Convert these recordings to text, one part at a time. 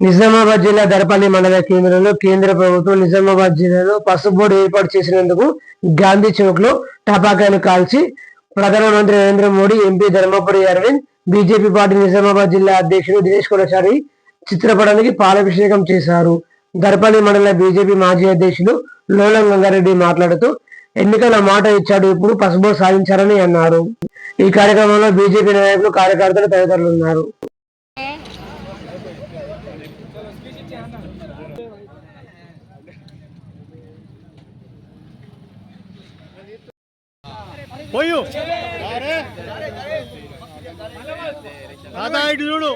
నిజామాబాద్ జిల్లా దరపల్లి మండల కేంద్రంలో కేంద్ర ప్రభుత్వం నిజామాబాద్ జిల్లాలో పసుపు బోర్డు ఏర్పాటు చేసినందుకు గాంధీ చౌక్లో టపాకాయలు కాల్చి ప్రధానమంత్రి Narendra Modi M P Dharmapuri Arvind B J P party Nizamabad జిల్లా అధ్యక్షుడు దినేష్ కొనచారి చిత్రపటానికి పాలాభిషేకం చేశారు. దరపల్లి మండల బీజేపీ మాజీ అధ్యక్షులు లోలం గంగారెడ్డి మాట్లాడుతూ ఎన్నికల మాట ఇచ్చాడు ఇప్పుడు పసుపు సాధించారని అన్నారు. ఈ కార్యక్రమంలో బీజేపీ నాయకులు కార్యకర్తలు తదితరులు ఉన్నారు. పోయు. తాతా ఇటు చూడు.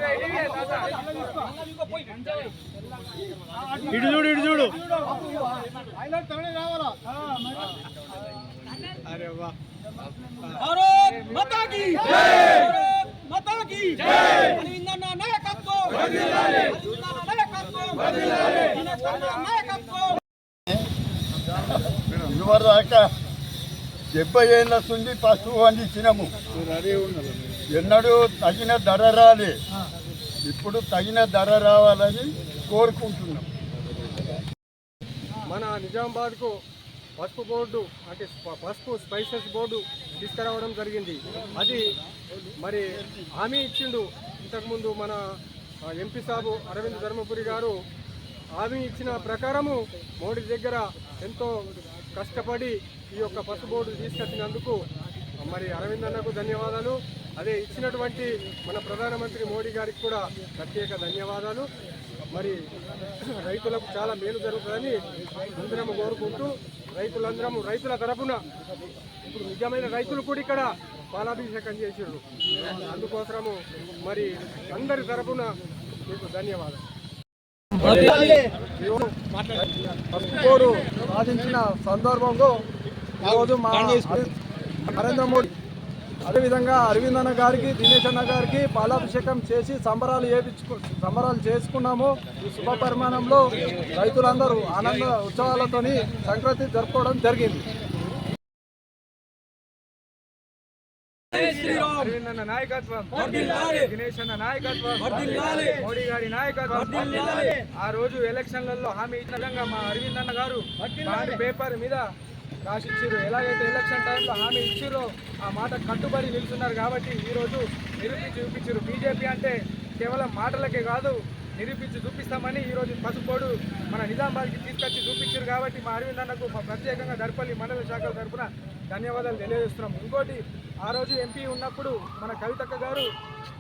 ఇటు చూడు ఇటు చూడు. మతాకి ఇదివరదాకా డెబ్బై ఏళ్ళు వస్తుంది పశువు పండించినాము. ఎన్నడూ తగిన ధర రాలే. ఇప్పుడు తగిన ధర రావాలని కోరుకుంటున్నాం. మన నిజామాబాద్కు పసుపు బోర్డు అంటే పసుపు స్పైసెస్ బోర్డు తీసుకురావడం జరిగింది. అది మరి హామీ ఇచ్చిండు. ఇంతకుముందు మన ఎంపీ సాబు అరవింద్ ధర్మపురి గారు హామీ ఇచ్చిన ప్రకారము మోడీ దగ్గర ఎంతో కష్టపడి ఈ యొక్క పసుపు బోర్డు తీసుకొచ్చినందుకు మరి అరవింద్ అన్నకు ధన్యవాదాలు. అదే ఇచ్చినటువంటి మన ప్రధానమంత్రి మోడీ గారికి కూడా ప్రత్యేక ధన్యవాదాలు. మరి రైతులకు చాలా మేలు జరుగుతుందని అందరము కోరుకుంటూ రైతులందరము రైతుల తరపున ఇప్పుడు నిజమైన రైతులు కూడా ఇక్కడ పాలాభిషేకం చేసిండు. అందుకోసము మరి అందరి తరఫున మీకు ధన్యవాదాలు. పసుపుకోడు సాధించిన సందర్భంలో ఈరోజు మా నరేంద్ర మోడీ అదేవిధంగా అరవింద్ అన్న గారికి దినేష్ అన్న గారికి పాలాభిషేకం చేసి సంబరాలు చేపించుకు సంబరాలు చేసుకున్నాము. ఈ శుభ పరిమాణంలో రైతులందరూ ఆనంద ఉత్సవాలతోని సంక్రాంతి జరుపుకోవడం జరిగింది. అన్న నాయకత్వం. దినేష్ అన్న నాయకత్వం. మోడీ గారి నాయకత్వం. ఆ రోజు ఎలక్షన్లలో హామీ ఇచ్చిన విధంగా మా అరవింద్ అన్న గారు పేపర్ మీద రాసిచ్చారు. ఎలాగైతే ఎలక్షన్ టైంలో హామీ ఇచ్చారో ఆ మాట కట్టుబడి నిలుచున్నారు కాబట్టి ఈ రోజు నిరూపించి చూపించారు. బీజేపీ అంటే కేవలం మాటలకే కాదు నిరూపించి చూపిస్తామని ఈ రోజు పసుపోడు మన నిజామాబాద్కి తీసుకొచ్చి చూపించారు కాబట్టి మా అరవింద్ అన్నకు ప్రత్యేకంగా దర్పల్లి మండల శాఖల తరపున ధన్యవాదాలు తెలియజేస్తున్నాం ఇంకోటి ఆ రోజు ఎంపీ ఉన్నప్పుడు మన కవితక్క గారు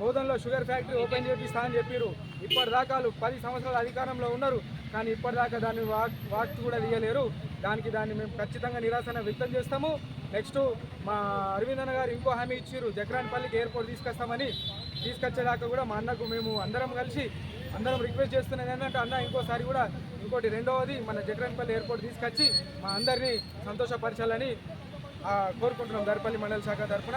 బోధనలో షుగర్ ఫ్యాక్టరీ ఓపెన్ చేపిస్తా అని చెప్పారు ఇప్పటిదాకా పది సంవత్సరాల అధికారంలో ఉన్నారు కానీ ఇప్పటిదాకా దాన్ని వాక్ వాక్ కూడా తీయలేరు. దానికి దాన్ని మేము ఖచ్చితంగా నిరాశన వ్యక్తం చేస్తాము. నెక్స్ట్ మా అరవింద్ అన్న గారు ఇంకో హామీ ఇచ్చారు జక్రాన్పల్లికి ఎయిర్పోర్ట్ తీసుకొస్తామని. తీసుకొచ్చేదాకా కూడా మా అన్నకు మేము అందరం కలిసి అందరం రిక్వెస్ట్ చేస్తున్నది ఏంటంటే అన్న ఇంకోసారి కూడా ఇంకోటి రెండవది మన జక్రాన్పల్లి ఎయిర్పోర్ట్ తీసుకొచ్చి మా అందరినీ సంతోషపరచాలని కోరుకుంటున్నాం దర్పల్లి మండల శాఖ తరఫున.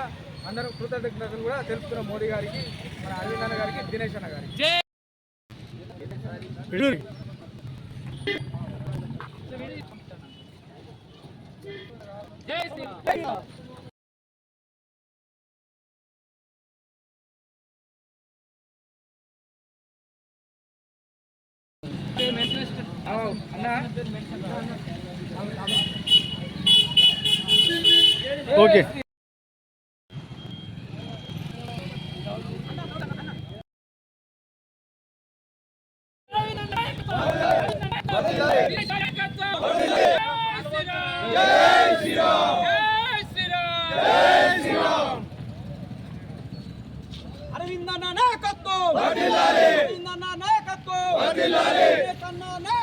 అందరం కృతజ్ఞతలు కూడా తెలుపుతున్నాం మోడీ గారికి మన అరవింద్ అన్న గారికి దినేష్ అన్న గారికి. ఓకే అరవిందన్న నాయకత్వం అరవిందన్న నాయకత్వం దినేష్ అన్న నాయకత్వం దినేష్ అన్న నాయకత్వం